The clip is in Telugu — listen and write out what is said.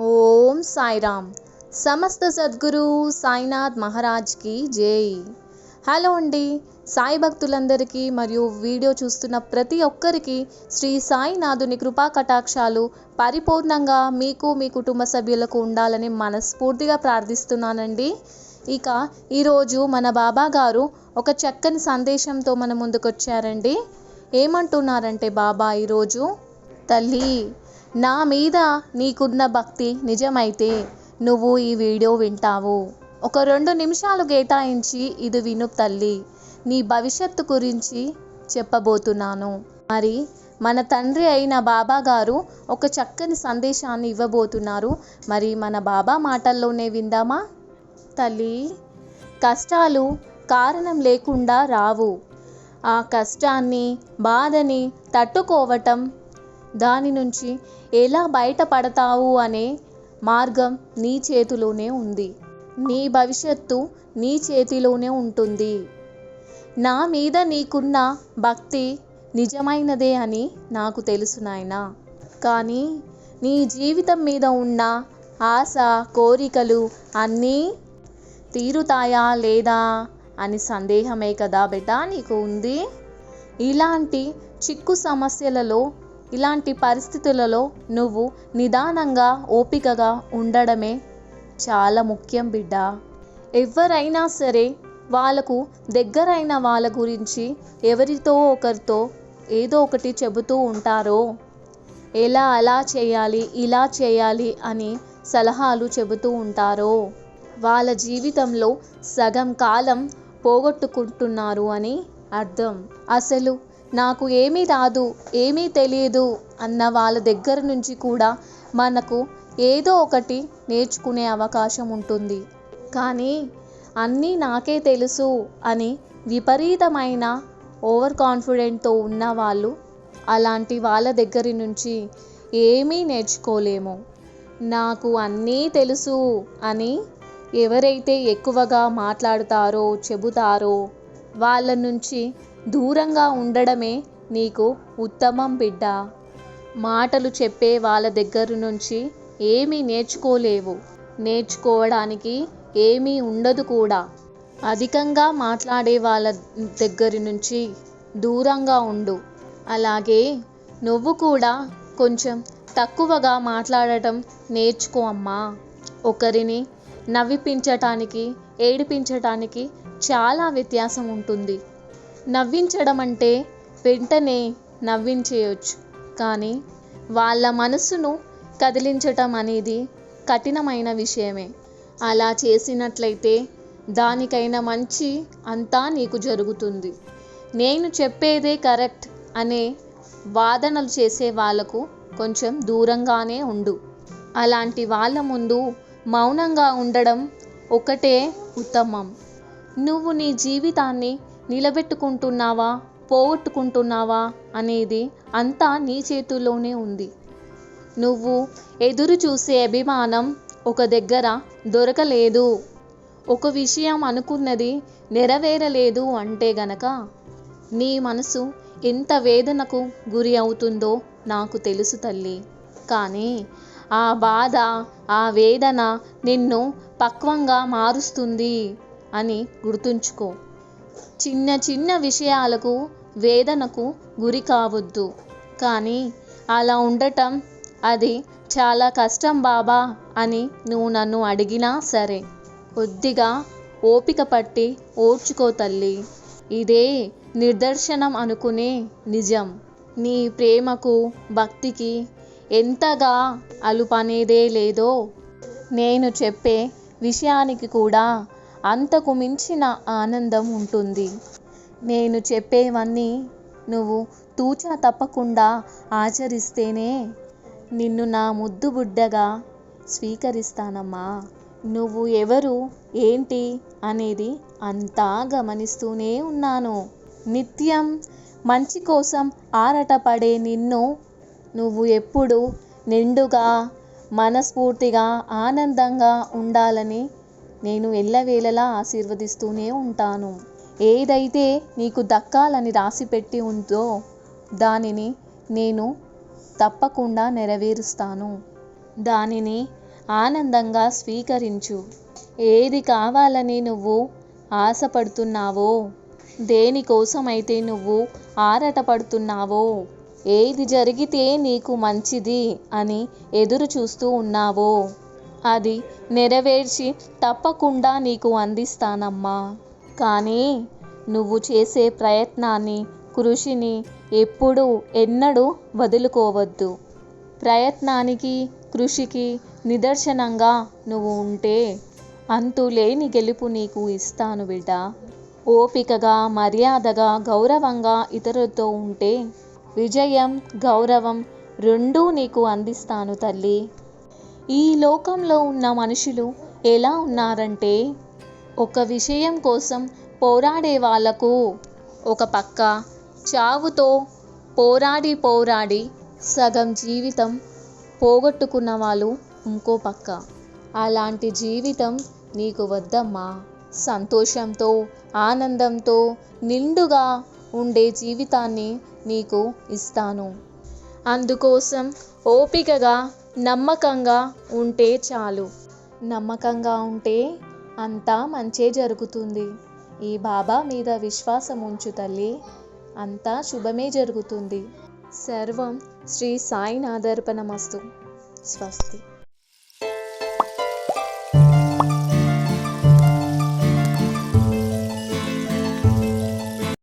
ఓం సాయిరామ్. సమస్త సద్గురు సాయినాథ్ మహారాజ్కి జై. హలో అండి. సాయి భక్తులందరికీ మరియు వీడియో చూస్తున్న ప్రతి ఒక్కరికి శ్రీ సాయినాథుని కృపా కటాక్షాలు పరిపూర్ణంగా మీకు మీ కుటుంబ సభ్యులకు ఉండాలని మనస్ఫూర్తిగా ప్రార్థిస్తున్నానండి. ఇక ఈరోజు మన బాబా గారు ఒక చక్కని సందేశంతో మన ముందుకొచ్చారండి. ఏమంటున్నారంటే బాబా ఈరోజు? తల్లి నా మీద నీకున్న భక్తి నిజమైతే నువ్వు ఈ వీడియో వింటావు. ఒక రెండు నిమిషాలు కేటాయించి ఇది విను తల్లి. నీ భవిష్యత్తు గురించి చెప్పబోతున్నాను. మరి మన తండ్రి అయిన బాబా గారు ఒక చక్కని సందేశాన్ని ఇవ్వబోతున్నారు. మరి మన బాబా మాటల్లోనే విందామా? తల్లి కష్టాలు కారణం లేకుండా రావు. ఆ కష్టాన్ని బాధని తట్టుకోవటం దాని నుంచి ఎలా బయటపడతావు అనే మార్గం నీ చేతిలోనే ఉంది. నీ భవిష్యత్తు నీ చేతిలోనే ఉంటుంది. నా మీద నీకున్న భక్తి నిజమైనదే అని నాకు తెలుసు నాయన. కానీ నీ జీవితం మీద ఉన్న ఆశ కోరికలు అన్నీ తీరుతాయా లేదా అని సందేహమే కదా బిడ్డ నీకు ఉంది. ఇలాంటి చిక్కు సమస్యలలో ఇలాంటి పరిస్థితులలో నువ్వు నిదానంగా ఓపికగా ఉండడమే చాలా ముఖ్యం బిడ్డ. ఎవరైనా సరే వాళ్ళకు దగ్గరైన వాళ్ళ గురించి ఎవరితో ఒకరితో ఏదో ఒకటి చెబుతూ ఉంటారో ఎలా అలా చేయాలి ఇలా చేయాలి అని సలహాలు చెబుతూ ఉంటారో వాళ్ళ జీవితంలో సగం కాలం పోగొట్టుకుంటున్నారు అని అర్థం. అసలు నాకు ఏమీ రాదు ఏమీ తెలియదు అన్న వాళ్ళ దగ్గర నుంచి కూడా మనకు ఏదో ఒకటి నేర్చుకునే అవకాశం ఉంటుంది. కానీ అన్నీ నాకే తెలుసు అని విపరీతమైన ఓవర్ కాన్ఫిడెంట్తో ఉన్న వాళ్ళు అలాంటి వాళ్ళ దగ్గర నుంచి ఏమీ నేర్చుకోలేము. నాకు అన్నీ తెలుసు అని ఎవరైతే ఎక్కువగా మాట్లాడతారో చెబుతారో వాళ్ళ నుంచి దూరంగా ఉండడమే నీకు ఉత్తమం బిడ్డ. మాటలు చెప్పే వాళ్ళ దగ్గర నుంచి ఏమీ నేర్చుకోలేవు. నేర్చుకోవడానికి ఏమీ ఉండదు కూడా. అధికంగా మాట్లాడే వాళ్ళ దగ్గర నుంచి దూరంగా ఉండు. అలాగే నువ్వు కూడా కొంచెం తక్కువగా మాట్లాడటం నేర్చుకో అమ్మా. ఒకరిని నవ్విపించటానికి ఏడిపించటానికి చాలా వ్యత్యాసం ఉంటుంది. నవ్వించడం అంటే వెంటనే నవ్వించేయచ్చు. కానీ వాళ్ళ మనసును కదిలించటం అనేది కఠినమైన విషయమే. అలా చేసినట్లయితే దానికైన మంచి అంతా నీకు జరుగుతుంది. నేను చెప్పేదే కరెక్ట్ అనే వాదనలు చేసే వాళ్ళకు కొంచెం దూరంగానే ఉండు. అలాంటి వాళ్ళ ముందు మౌనంగా ఉండడం ఒకటే ఉత్తమం. నువ్వు నీ జీవితాన్ని నిలబెట్టుకుంటున్నావా? పోగొట్టుకుంటున్నావా? అనేది అంతా నీ చేతుల్లోనే ఉంది. నువ్వు ఎదురు చూసే అభిమానం ఒక దగ్గర దొరకలేదు. ఒక విషయం అనుకున్నది నెరవేరలేదు అంటే గనక నీ మనసు ఎంత వేదనకు గురి అవుతుందో నాకు తెలుసు తల్లి. కానీ ఆ బాధ ఆ వేదన నిన్ను పక్వంగా మారుస్తుంది అని గుర్తుంచుకో. చిన్న చిన్న విషయాలకు వేదనకు గురి కావద్దు. కానీ అలా ఉండటం అది చాలా కష్టం బాబా అని నువ్వు నన్ను అడిగినా సరే. కొద్దిగా ఓపిక పట్టి ఓర్చుకో తల్లి. ఇదే నిదర్శనం అనుకునే నిజం. నీ ప్రేమకు భక్తికి ఎంతగా అలుపనేదే లేదో నేను చెప్పే విషయానికి కూడా అంతకు మించిన ఆనందం ఉంటుంది. నేను చెప్పేవన్నీ నువ్వు తూచా తప్పకుండా ఆచరిస్తేనే నిన్ను నా ముద్దు బుడ్డగా స్వీకరిస్తానమ్మా. నువ్వు ఎవరు ఏంటి అనేది అంతా గమనిస్తూనే ఉన్నాను. నిత్యం మంచి కోసం ఆరటపడే నిన్ను నువ్వు ఎప్పుడు నిండుగా మనస్ఫూర్తిగా ఆనందంగా ఉండాలని నేను ఎల్లవేళలా ఆశీర్వదిస్తూనే ఉంటాను. ఏదైతే నీకు దక్కాలని రాసిపెట్టి ఉందో దానిని నేను తప్పకుండా నెరవేరుస్తాను. దానిని ఆనందంగా స్వీకరించు. ఏది కావాలని నువ్వు ఆశపడుతున్నావో దేనికోసమైతే నువ్వు ఆరటపడుతున్నావో ఏది జరిగితే నీకు మంచిది అని ఎదురు చూస్తూ ఉన్నావో అది నెరవేర్చి తప్పకుండా నీకు అందిస్తానమ్మా. కానీ నువ్వు చేసే ప్రయత్నాన్ని కృషిని ఎప్పుడూ ఎన్నడూ వదులుకోవద్దు. ప్రయత్నానికి కృషికి నిదర్శనంగా నువ్వు ఉంటే అంతులేని గెలుపు నీకు ఇస్తాను బిడ్డ. ఓపికగా మర్యాదగా గౌరవంగా ఇతరులతో ఉంటే విజయం గౌరవం రెండూ నీకు అందిస్తాను తల్లి. ఈ లోకంలో ఉన్న మనుషులు ఎలా ఉన్నారంటే ఒక విషయం కోసం పోరాడే వాళ్ళకు ఒక పక్క చావుతో పోరాడి పోరాడి సగం జీవితం పోగొట్టుకున్న వాళ్ళు ఇంకో పక్క. అలాంటి జీవితం నీకు వద్దమ్మా. సంతోషంతో ఆనందంతో నిండుగా ఉండే జీవితాన్ని నీకు ఇస్తాను. అందుకోసం ఓపికగా నమ్మకంగా ఉంటే చాలు. నమ్మకంగా ఉంటే అంతా మంచే జరుగుతుంది. ఈ బాబా మీద విశ్వాసం ఉంచు తల్లి. అంతా శుభమే జరుగుతుంది. సర్వం శ్రీ సాయినాథర్పణమస్తు. స్వస్తి.